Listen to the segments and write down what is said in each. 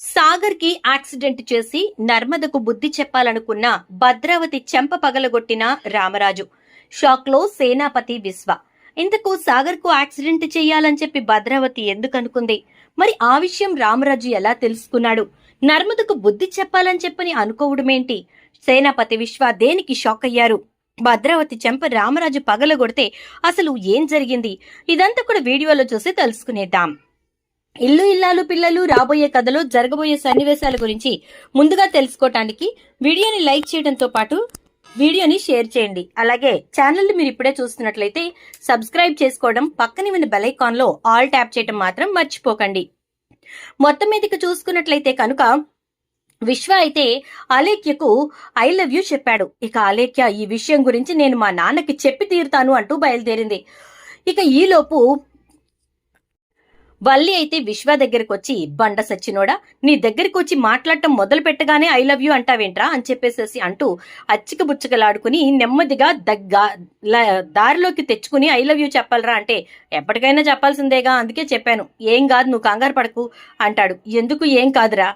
సాగర్కి accident చేసి నర్మదకు బుద్ధి చెప్పాలనుకున్న భద్రావతి చెంప పగలగొట్టిన రామరాజు. షాక్లో సేనాపతి విశ్వ. ఇంతకు సాగర్కు యాక్సిడెంట్ చేయాలని చెప్పి భద్రావతి ఎందుకు అనుకుంది? మరి ఆ విషయం రామరాజు ఎలా తెలుసుకున్నాడు? నర్మదకు బుద్ధి చెప్పాలని చెప్పని అనుకోవడమేంటి సేనాపతి విశ్వ దేనికి షాక్ అయ్యారు? భద్రావతి చెంప రామరాజు పగలగొడితే అసలు ఏం జరిగింది? ఇదంతా కూడా వీడియోలో చూసి తెలుసుకునేద్దాం. ఇల్లు ఇల్లాలు పిల్లలు రాబోయే కథలో జరగబోయే సన్నివేశాల గురించి ముందుగా తెలుసుకోవటానికి వీడియోని లైక్ చేయడంతో పాటు వీడియోని షేర్ చేయండి. అలాగే ఛానల్ని మీరు ఇప్పుడే చూస్తున్నట్లయితే సబ్స్క్రైబ్ చేసుకోవడం పక్కనే ఉన్న బెల్లో ఆల్ ట్యాప్ చేయడం మాత్రం మర్చిపోకండి. మొత్తం మీదకి చూసుకున్నట్లయితే కనుక విశ్వ అయితే అలేఖ్యకు ఐ లవ్ యూ చెప్పాడు. ఇక అలేఖ్య ఈ విషయం గురించి నేను మా నాన్నకి చెప్పి తీరుతాను అంటూ బయలుదేరింది. ఇక ఈలోపు వల్లి అయితే విశ్వ దగ్గరకు వచ్చి బండ సచ్చినోడా నీ దగ్గరికి వచ్చి మాట్లాడటం మొదలు పెట్టగానే ఐ లవ్ యూ అంటావేంట్రా? అని చెప్పేసేసి అంటూ అచ్చిక బుచ్చకలాడుకుని నెమ్మదిగా దగ్గ ల- దారిలోకి తెచ్చుకుని ఐ లవ్ యూ చెప్పాలరా అంటే ఎప్పటికైనా చెప్పాల్సిందేగా అందుకే చెప్పాను. ఏం కాదు నువ్వు కంగారు పడకు అంటాడు. ఎందుకు ఏం కాదురా?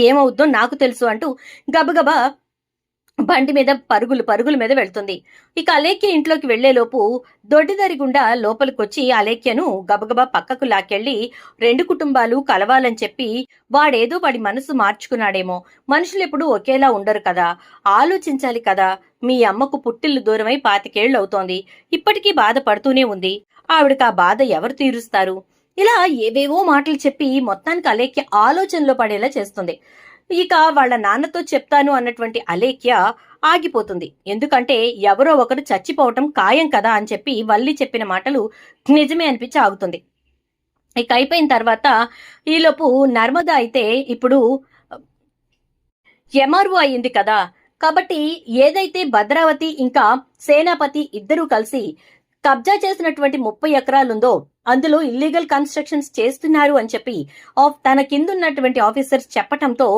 ఏమవుద్దో నాకు తెలుసు అంటూ గబగబా బండి మీద పరుగులు పరుగుల మీద వెళ్తుంది. ఇక అలేఖ్య ఇంట్లోకి వెళ్ళేలోపు దొడ్డిదారి గుండా లోపలికొచ్చి అలేఖ్యను గబగబా పక్కకు లాకెళ్ళి రెండు కుటుంబాలు కలవాలని చెప్పి వాడేదో వాడి మనసు మార్చుకున్నాడేమో. మనుషులు ఎప్పుడు ఒకేలా ఉండరు కదా. ఆలోచించాలి కదా. మీ అమ్మకు పుట్టిల్లు దూరమై పాతికేళ్ళు అవుతోంది ఇప్పటికీ బాధపడుతూనే ఉంది. ఆవిడకి ఆ బాధ ఎవరు తీరుస్తారు? ఇలా ఏవేవో మాటలు చెప్పి మొత్తానికి అలేఖ్య ఆలోచనలో పడేలా చేస్తుంది. ఇక వాళ్ళ నాన్నతో చెప్తాను అన్నటువంటి అలేఖ్య ఆగిపోతుంది. ఎందుకంటే ఎవరో ఒకరు చచ్చిపోవటం ఖాయం కదా అని చెప్పి వల్లి చెప్పిన మాటలు నిజమే అనిపించి ఆగుతుంది. ఇక అయిపోయిన తర్వాత ఈలోపు నర్మద అయితే ఇప్పుడు ఎంఆర్ఓ అయింది కదా. కాబట్టి ఏదైతే భద్రావతి ఇంకా సేనాపతి ఇద్దరూ కలిసి కబ్జా చేసినటువంటి ముప్పై ఎకరాలుందో అందులో ఇల్లీగల్ కన్స్ట్రక్షన్స్ చేస్తున్నారు అని చెప్పి ఆఫ్ తన కిందున్నటువంటి ఆఫీసర్స్ చెప్పటంతో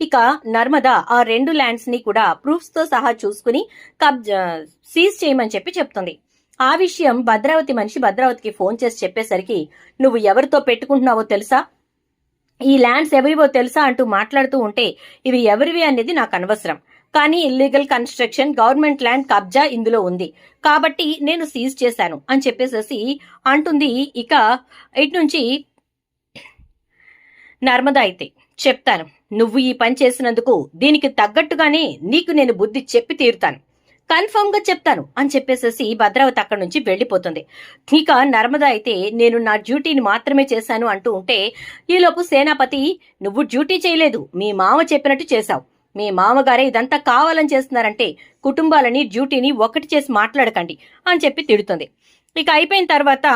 ఇక నర్మదా ఆ రెండు ల్యాండ్స్ని కూడా ప్రూఫ్స్తో సహా చూసుకుని కబ్జా సీజ్ చేయమని చెప్పి చెప్తుంది. ఆ విషయం భద్రావతి మనిషి భద్రావతికి ఫోన్ చేసి చెప్పేసరికి నువ్వు ఎవరితో పెట్టుకుంటున్నావో తెలుసా? ఈ ల్యాండ్స్ ఎవరివో తెలుసా? అంటూ మాట్లాడుతూ ఉంటే ఇవి ఎవరివి? అనేది నాకు అనవసరం. కానీ ఇల్లీగల్ కన్స్ట్రక్షన్ గవర్నమెంట్ ల్యాండ్ కబ్జా ఇందులో ఉంది. కాబట్టి నేను సీజ్ చేశాను అని చెప్పేసేసి అంటుంది. ఇక ఇటు నుంచి నర్మదా అయితే చెప్తాను. నువ్వు ఈ పని చేసినందుకు దీనికి తగ్గట్టుగానే నీకు నేను బుద్ధి చెప్పి తీరుతాను. కన్ఫర్మ్గా చెప్తాను అని చెప్పేసేసి భద్రావతి అక్కడి నుంచి వెళ్ళిపోతుంది ఇక నర్మద అయితే నేను నా డ్యూటీని మాత్రమే చేశాను అంటూ ఉంటే ఈలోపు సేనాపతి నువ్వు డ్యూటీ చేయలేదు మీ మామ చెప్పినట్టు చేశావు. మీ మామగారే ఇదంతా కావాలని చేస్తున్నారంటే కుటుంబాలని డ్యూటీని ఒకటి చేసి మాట్లాడకండి అని చెప్పి తిడుతుంది. ఇక అయిపోయిన తర్వాత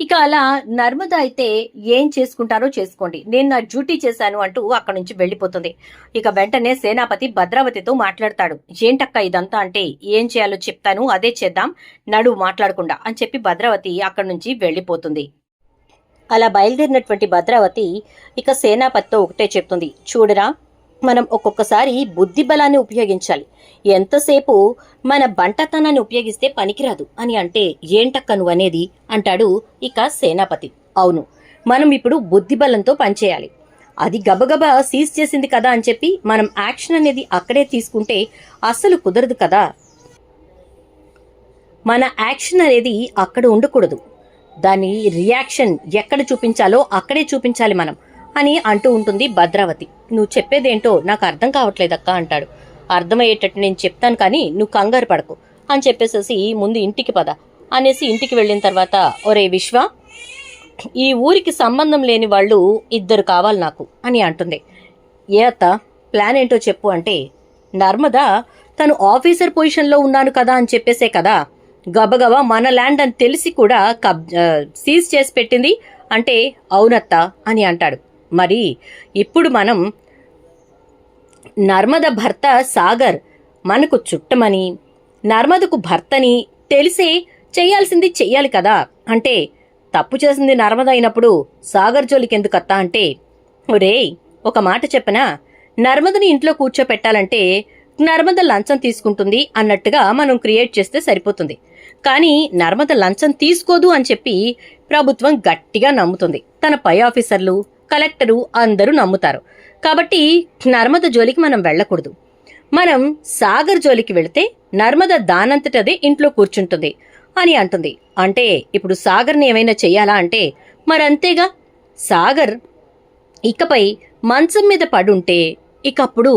ఇక అలా నర్మద అయితే ఏం చేసుకుంటారో చేసుకోండి. నేను నా డ్యూటీ చేశాను అంటూ అక్కడి నుంచి వెళ్ళిపోతుంది. ఇక వెంటనే సేనాపతి భద్రావతితో మాట్లాడతాడు. ఏంటక్క ఇదంతా అంటే ఏం చేయాలో చెప్తాను అదే చేద్దాం నడు మాట్లాడకుండా అని చెప్పి భద్రావతి అక్కడి నుంచి వెళ్ళిపోతుంది. అలా బయలుదేరినటువంటి భద్రావతి ఇక సేనాపతితో ఒకటే చెప్తుంది. చూడరా మనం ఒక్కొక్కసారి బుద్ధి బలాన్ని ఉపయోగించాలి. ఎంతసేపు మన బంటతనాన్ని ఉపయోగిస్తే పనికిరాదు అని అంటే ఏంటక్క నువ్వు అనేది అంటాడు ఇక సేనాపతి. అవును మనం ఇప్పుడు బుద్ధి బలంతో పనిచేయాలి. అది గబగబా సీజ్ చేసింది కదా అని చెప్పి మనం యాక్షన్ అనేది అక్కడే తీసుకుంటే అస్సలు కుదరదు కదా. మన యాక్షన్ అనేది అక్కడ ఉండకూడదు. దాని రియాక్షన్ ఎక్కడ చూపించాలో అక్కడే చూపించాలి మనం. అని అంటూ ఉంటుంది భద్రావతి. నువ్వు చెప్పేదేంటో నాకు అర్థం కావట్లేదక్క అంటాడు. అర్థమయ్యేటట్టు నేను చెప్తాను కానీ నువ్వు కంగారు పడకు అని చెప్పేసేసి ముందు ఇంటికి పద. అనేసి ఇంటికి వెళ్ళిన తర్వాత ఒరే విశ్వ ఈ ఊరికి సంబంధం లేని వాళ్ళు ఇద్దరు కావాలి నాకు అని అంటుంది. ఏ అత్త ప్లాన్ ఏంటో చెప్పు అంటే నర్మద తను ఆఫీసర్ పొజిషన్లో ఉన్నాను కదా అని చెప్పేసే కదా. గబగబా మన ల్యాండ్ అని తెలిసి కూడా కబ్ సీజ్ చేసి పెట్టింది. అంటే అవునత్త అని అంటాడు. మరి ఇప్పుడు మనం నర్మద భర్త సాగర్ మనకు చుట్టమని నర్మదకు భర్తని తెలిసే చేయాల్సింది చెయ్యాలి కదా. అంటే తప్పు చేసింది నర్మద అయినప్పుడు సాగర్ జోలికెందుకత్తా అంటే ఒరేయ్ ఒక మాట చెప్పనా? నర్మదని ఇంట్లో కూర్చోపెట్టాలంటే నర్మద లంచం తీసుకుంటుంది అన్నట్టుగా మనం క్రియేట్ చేస్తే సరిపోతుంది. కానీ నర్మద లంచం తీసుకోదు అని చెప్పి ప్రభుత్వం గట్టిగా నమ్ముతుంది. తన పై ఆఫీసర్లు కలెక్టరు అందరూ నమ్ముతారు. కాబట్టి నర్మద జోలికి మనం వెళ్ళకూడదు. మనం సాగర్ జోలికి వెళితే నర్మద దానంతటదే ఇంట్లో కూర్చుంటుంది అని అంటుంది. అంటే ఇప్పుడు సాగర్ని ఏమైనా చేయాలా అంటే మరంతేగా సాగర్ ఇకపై మంచం మీద పడుంటే ఇకప్పుడు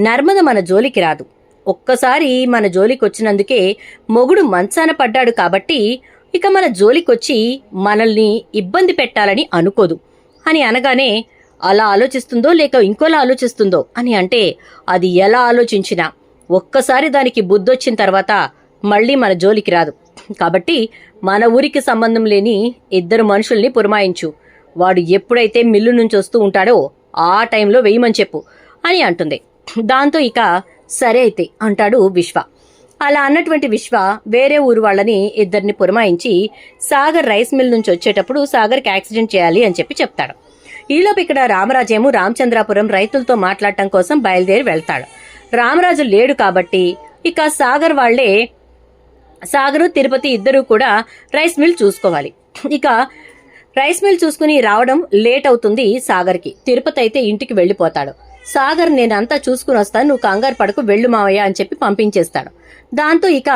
నర్మద మన జోలికి రాదు. ఒక్కసారి మన జోలికి వచ్చినందుకే మొగుడు మంచాన పడ్డాడు కాబట్టి ఇక మన జోలికొచ్చి మనల్ని ఇబ్బంది పెట్టాలని అనుకోదు. అని అనగానే అలా ఆలోచిస్తుందో లేక ఇంకోలా ఆలోచిస్తుందో? అని అంటే అది ఎలా ఆలోచించినా. ఒక్కసారి దానికి బుద్ధొచ్చిన తర్వాత మళ్ళీ మన జోలికి రాదు. కాబట్టి మన ఊరికి సంబంధం లేని ఇద్దరు మనుషుల్ని పురమాయించు. వాడు ఎప్పుడైతే మిల్లు నుంచి వస్తూ ఉంటాడో ఆ టైంలో వేయమని చెప్పు అని అంటుంది. దాంతో ఇక సరే అయితే అంటాడు విశ్వ. అలా అన్నటువంటి విశ్వ వేరే ఊరు వాళ్ళని ఇద్దరిని పురమాయించి సాగర్ రైస్ మిల్ నుంచి వచ్చేటప్పుడు సాగర్కి యాక్సిడెంట్ చేయాలి అని చెప్పి చెప్తాడు. ఈలోపు ఇక్కడ రామరాజేమో రామచంద్రాపురం రైతులతో మాట్లాడటం కోసం బయలుదేరి వెళ్తాడు. రామరాజు లేడు కాబట్టి ఇక సాగర్ వాళ్ళే సాగరు తిరుపతి ఇద్దరూ కూడా రైస్ మిల్ చూసుకోవాలి. ఇక రైస్ మిల్ చూసుకుని రావడం లేట్ అవుతుంది సాగర్కి. తిరుపతి అయితే ఇంటికి వెళ్ళిపోతాడు. సాగర్ నేనంతా చూసుకుని వస్తాను నువ్వు కంగారు పడకు వెళ్ళు మావయ్య అని చెప్పి పంపించేస్తాడు. దాంతో ఇక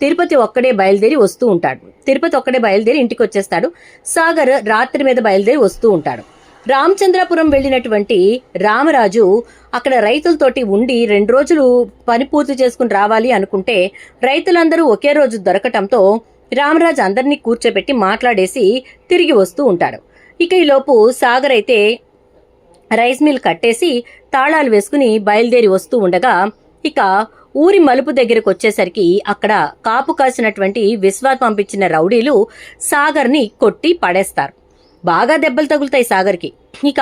తిరుపతి ఒక్కడే బయలుదేరి వస్తూ ఉంటాడు. తిరుపతి ఒక్కడే బయలుదేరి ఇంటికి వచ్చేస్తాడు సాగర్ రాత్రి మీద బయలుదేరి వస్తూ ఉంటాడు. రామచంద్రపురం వెళ్ళినటువంటి రామరాజు అక్కడ రైతులతోటి ఉండి రెండు రోజులు పని పూర్తి చేసుకుని రావాలి అనుకుంటే రైతులందరూ ఒకే రోజు దొరకటంతో రామరాజు అందరినీ కూర్చోబెట్టి మాట్లాడేసి తిరిగి వస్తూ ఉంటాడు. ఇక ఈలోపు సాగర్ అయితే రైస్ మిల్ కట్టేసి తాళాలు వేసుకుని బయలుదేరి వస్తూ ఉండగా ఇక ఊరి మలుపు దగ్గరకు వచ్చేసరికి అక్కడ కాపు కాసినటువంటి విశ్వాత్ పంపించిన రౌడీలు సాగర్ని కొట్టి పడేస్తారు. బాగా దెబ్బలు తగులుతాయి సాగర్కి. ఇక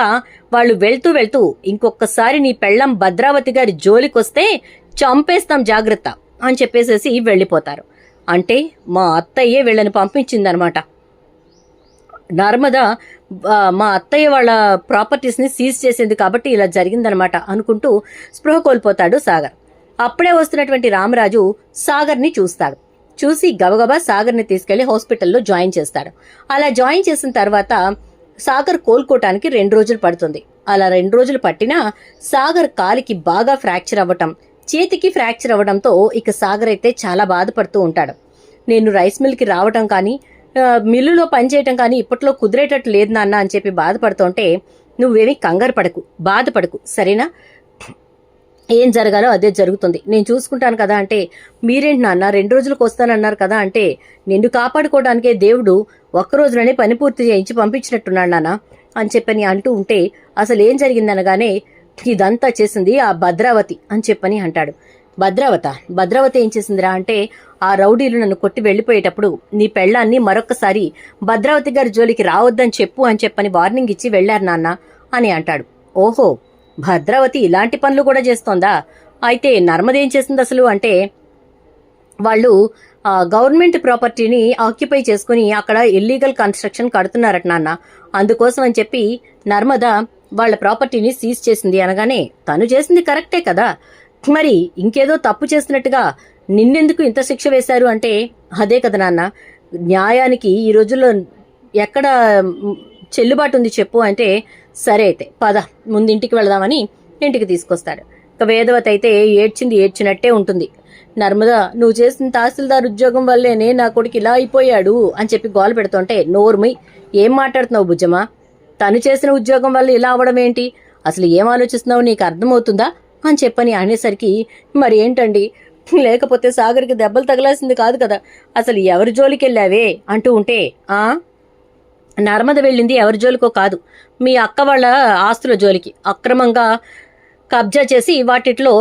వాళ్ళు వెళ్తూ వెళ్తూ ఇంకొకసారి నీ పెళ్ళం భద్రావతి గారి జోలికొస్తే చంపేస్తాం జాగ్రత్త అని చెప్పేసేసి వెళ్ళిపోతారు. అంటే మా అత్తయ్యే వీళ్ళని పంపించిందనమాట. నర్మద మా అత్తయ్య వాళ్ళ ప్రాపర్టీస్ని సీజ్ చేసింది కాబట్టి ఇలా జరిగిందనమాట అనుకుంటూ స్పృహ కోల్పోతాడు సాగర్. అప్పుడే వస్తున్నటువంటి రామరాజు సాగర్ని చూస్తాడు. చూసి గబగబా సాగర్ని తీసుకెళ్ళి హాస్పిటల్లో జాయిన్ చేస్తాడు. అలా జాయిన్ చేసిన తర్వాత సాగర్ కోలుకోవటానికి రెండు రోజులు పడుతుంది. అలా రెండు రోజులు పట్టినా సాగర్ కాలికి బాగా ఫ్రాక్చర్ అవ్వటం చేతికి ఫ్రాక్చర్ అవ్వడంతో ఇక సాగర్ అయితే చాలా బాధపడుతూ ఉంటాడు. నేను రైస్ మిల్కి రావటం కానీ మిల్లులో పనిచేయటం కానీ ఇప్పట్లో కుదిరేటట్టు లేదు నాన్న అని చెప్పి బాధపడుతుంటే నువ్వేమీ కంగారు పడకు బాధపడకు సరేనా? ఏం జరగాలో అదే జరుగుతుంది. నేను చూసుకుంటాను కదా అంటే మీరేంటి నాన్న రెండు రోజులకు వస్తానన్నారు కదా అంటే నిన్ను కాపాడుకోవడానికే దేవుడు ఒక్క రోజులోనే పని పూర్తి చేయించి పంపించినట్టున్నాడు నాన్న అని చెప్పని అంటూ ఉంటే అసలు ఏం జరిగిందనగానే ఇదంతా చేసింది ఆ భద్రావతి అని చెప్పని అంటాడు. భద్రావత? భద్రావతి ఏం చేసిందిరా అంటే ఆ రౌడీలు నన్ను కొట్టి వెళ్ళిపోయేటప్పుడు నీ పెళ్ళాన్ని మరొక్కసారి భద్రావతి గారి జోలికి రావద్దని చెప్పు అని చెప్పని వార్నింగ్ ఇచ్చి వెళ్ళారు నాన్న అని అంటాడు. ఓహో భద్రావతి ఇలాంటి పనులు కూడా చేస్తోందా? అయితే నర్మదేం చేసింది అసలు అంటే వాళ్ళు గవర్నమెంట్ ప్రాపర్టీని ఆక్యుపై చేసుకుని అక్కడ ఇల్లీగల్ కన్స్ట్రక్షన్ కడుతున్నారట నాన్న. అందుకోసం అని చెప్పి నర్మద వాళ్ళ ప్రాపర్టీని సీజ్ చేసింది అనగానే తను చేసింది కరెక్టే కదా. మరి ఇంకేదో తప్పు చేసినట్టుగా నిన్నెందుకు ఇంత శిక్ష వేశారు అంటే అదే కదా నాన్న. న్యాయానికి ఈ రోజుల్లో ఎక్కడ చెల్లుబాటు ఉంది చెప్పు అంటే సరే అయితే పద ముందు ఇంటికి వెళదామని ఇంటికి తీసుకొస్తాడు. ఇక వేదవతి అయితే ఏడ్చింది ఏడ్చినట్టే ఉంటుంది. నర్మదా నువ్వు చేసిన తహసీల్దార్ ఉద్యోగం వల్లేనే నా కొడుకు ఇలా అయిపోయాడు అని చెప్పి గోల పెడుతుంటే నోర్మి ఏం మాట్లాడుతున్నావు బుజ్జమా తను చేసిన ఉద్యోగం వల్ల ఇలా అవడం ఏంటి? అసలు ఏం ఆలోచిస్తున్నావు? నీకు అర్థమవుతుందా? అని చెప్పని అనేసరికి మరి ఏంటండి? లేకపోతే సాగర్కి దెబ్బలు తగలాల్సింది కాదు కదా. అసలు ఎవరి జోలికి వెళ్ళావే అంటూ ఉంటే ఆ? నర్మద వెళ్ళింది ఎవరి జోలికో కాదు. మీ అక్క వాళ్ళ ఆస్తుల జోలికి. అక్రమంగా కబ్జా చేసి వాటిట్లో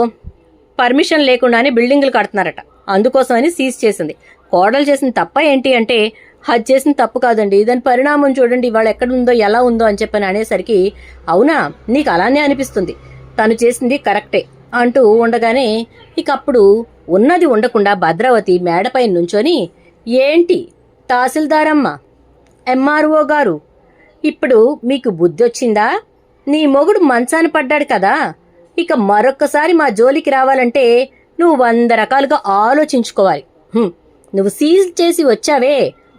పర్మిషన్ లేకుండానే బిల్డింగులు కడుతున్నారట. అందుకోసమని సీజ్ చేసింది. కోడలు చేసిన తప్ప ఏంటి అంటే హజ్ చేసిన తప్పు కాదండి. దాని పరిణామం చూడండి ఇవాళ ఎక్కడుందో ఎలా ఉందో అని చెప్పని అనేసరికి అవునా నీకు అలానే అనిపిస్తుంది. తను చేసింది కరెక్టే. అంటూ ఉండగానే ఇక అప్పుడు ఉన్నది ఉండకుండా భద్రావతి మేడపై నుంచొని ఏంటి తహసీల్దారమ్మ ఎంఆర్ఓ గారు ఇప్పుడు మీకు బుద్ధి వచ్చిందా నీ మొగుడు మంచాన పడ్డాడు కదా ఇక మరొక్కసారి మా జోలికి రావాలంటే నువ్వు వంద రకాలుగా ఆలోచించుకోవాలి. నువ్వు సీల్ చేసి వచ్చావే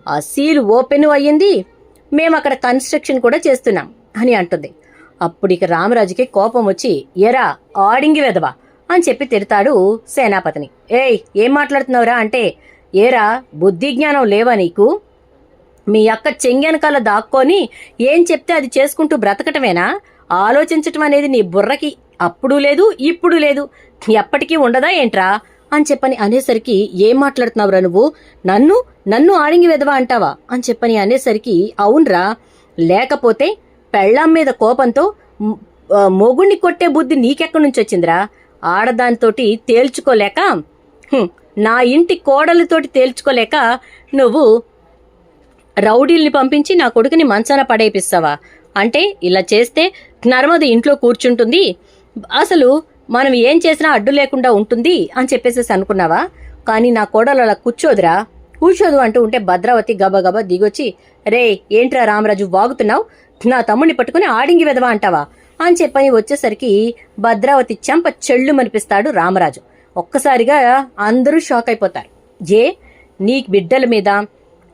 ఆ సీల్ ఓపెన్ అయ్యింది మేము అక్కడ కన్స్ట్రక్షన్ కూడా చేస్తున్నాం అని అంటుంది. అప్పుడు ఇక రామరాజుకి కోపం వచ్చి ఎరా ఆడింగి వెదవా అని చెప్పి తిడతాడు సేనాపతిని. ఏయ్ ఏం మాట్లాడుతున్నావురా? అంటే ఏరా బుద్ధి జ్ఞానం లేవా నీకు? మీ అక్క చెంగెనకాల దాక్కొని ఏం చెప్తే అది చేసుకుంటూ బ్రతకటమేనా? ఆలోచించటం అనేది నీ బుర్రకి అప్పుడు లేదు ఇప్పుడు లేదు. ఎప్పటికీ ఉండదా ఏంట్రా? అని చెప్పని అనేసరికి ఏం మాట్లాడుతున్నావురా నువ్వు? నన్ను నన్ను ఆడింగి వెదవా అంటావా? అని చెప్పని అనేసరికి అవునరా లేకపోతే పెళ్ళాం మీద కోపంతో మొగుణ్ణి కొట్టే బుద్ధి నీకెక్కడి నుంచి వచ్చిందిరా ఆడదానితోటి తేల్చుకోలేక నా ఇంటి కోడలతోటి తేల్చుకోలేక నువ్వు రౌడీల్ని పంపించి నా కొడుకుని మంచాన పడేపిస్తావా? అంటే ఇలా చేస్తే నర్మద ఇంట్లో కూర్చుంటుంది. అసలు మనం ఏం చేసినా అడ్డు లేకుండా ఉంటుంది అని చెప్పేసేసి అనుకున్నావా? కానీ నా కోడలు అలా కూర్చోదురా. కూర్చోదు అంటూ ఉంటే భద్రావతి గబగబా దిగొచ్చి రే ఏంట్రా రామరాజు వాగుతున్నావు? నా తమ్ముడిని పట్టుకుని ఆడింగి వెదవా అంటావా? అని చెప్పని వచ్చేసరికి భద్రావతి చెంప చెళ్ళు మనిపిస్తాడు రామరాజు. ఒక్కసారిగా అందరూ షాక్ అయిపోతారు. ఏ నీ బిడ్డల మీద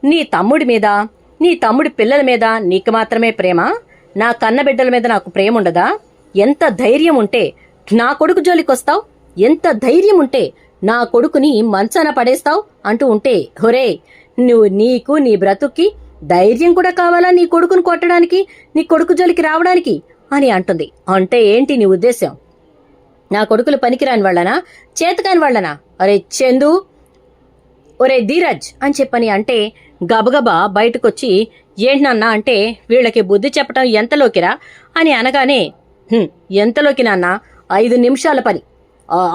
నీ తమ్ముడి మీద నీ తమ్ముడి పిల్లల మీద నీకు మాత్రమే ప్రేమ? నా కన్న బిడ్డల మీద నాకు ప్రేమ ఉండదా? ఎంత ధైర్యం ఉంటే నా కొడుకు జోలికొస్తావు? ఎంత ధైర్యం ఉంటే నా కొడుకుని మంచాన పడేస్తావు? అంటూ ఉంటే హొరే నువ్వు నీకు నీ బ్రతుక్కి ధైర్యం కూడా కావాలా నీ కొడుకును కొట్టడానికి నీ కొడుకు జోలికి రావడానికి? అని అంటుంది. అంటే ఏంటి నీ ఉద్దేశం నా కొడుకులు పనికిరాని వాళ్ళనా? చేతకాని వాళ్ళనా? అరే చందు! ఒరే ధీరజ్! అని చెప్పని అంటే గబగబా బయటకొచ్చి ఏంటన్నా అంటే వీళ్ళకి బుద్ధి చెప్పటం ఎంతలోకిరా? అని అనగానే ఎంతలోకి నాన్న? ఐదు నిమిషాల పని.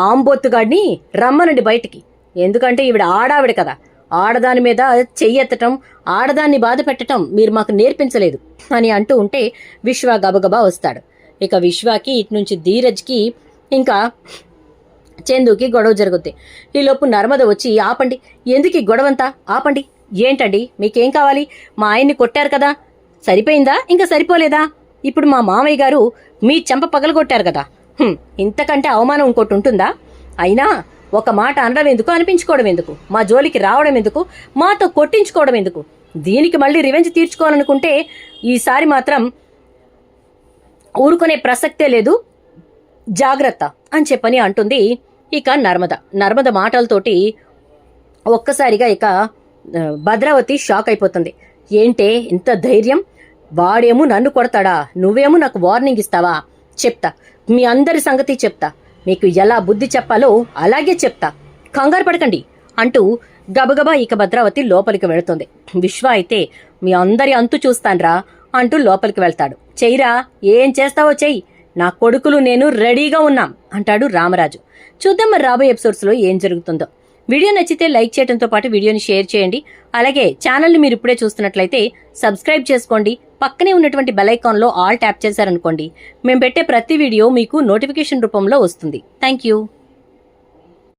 ఆంబొత్తుగాడిని రమ్మనండి బయటికి. ఎందుకంటే ఈవిడ ఆడావిడ కదా. ఆడదాని మీద చెయ్యెత్తటం ఆడదాన్ని బాధ పెట్టడం మీరు మాకు నేర్పించలేదు అని అంటూ ఉంటే విశ్వ గబగబా వస్తాడు. ఇక విశ్వకి ఇటు నుంచి ధీరజ్కి ఇంకా చందుకి గొడవ జరుగుద్ది. ఈలోపు నర్మద వచ్చి ఆపండి. ఎందుకు ఈ గొడవంతా? ఆపండి. ఏంటండి? మీకేం కావాలి? మా ఆయన్ని కొట్టారు కదా. సరిపోయిందా? ఇంకా సరిపోలేదా? ఇప్పుడు మా మామయ్య గారు మీ చెంప పగలగొట్టారు కదా. ఇంతకంటే అవమానం ఇంకోటి ఉంటుందా? అయినా ఒక మాట అనడం ఎందుకు? అనిపించుకోవడం ఎందుకు? మా జోలికి రావడం ఎందుకు? మాతో కొట్టించుకోవడం ఎందుకు? దీనికి మళ్ళీ రివెంజ్ తీర్చుకోవాలనుకుంటే ఈసారి మాత్రం ఊరుకునే ప్రసక్తే లేదు. జాగ్రత్త అని చెప్పని అంటుంది ఇక నర్మద. నర్మద మాటలతోటి ఒక్కసారిగా ఇక భద్రావతి షాక్ అయిపోతుంది. ఏంటే ఇంత ధైర్యం? వాడేమో నన్ను కొడతాడా? నువ్వేమో నాకు వార్నింగ్ ఇస్తావా? చెప్తా. మీ అందరి సంగతి చెప్తా. మీకు ఎలా బుద్ధి చెప్పాలో అలాగే చెప్తా. కంగారు పడకండి అంటూ గబగబా ఇక భద్రావతి లోపలికి వెళుతుంది. విశ్వ అయితే మీ అందరి అంతు చూస్తాన్రా అంటూ లోపలికి వెళ్తాడు. చెయ్యిరా ఏం చేస్తావో చెయ్యి నా కొడుకులు నేను రెడీగా ఉన్నాం అంటాడు రామరాజు. చూద్దాం మరి రాబోయే ఎపిసోడ్స్లో ఏం జరుగుతుందో. వీడియో నచ్చితే లైక్ చేయడంతో పాటు వీడియోని షేర్ చేయండి. అలాగే ఛానల్ని మీరు ఇప్పుడే చూస్తున్నట్లయితే సబ్స్క్రైబ్ చేసుకోండి. పక్కనే ఉన్నటువంటి బెల్ ఐకాన్లో ఆల్ ట్యాప్ చేశారనుకోండి. మేము పెట్టే ప్రతి వీడియో మీకు నోటిఫికేషన్ రూపంలో వస్తుంది. Thank you.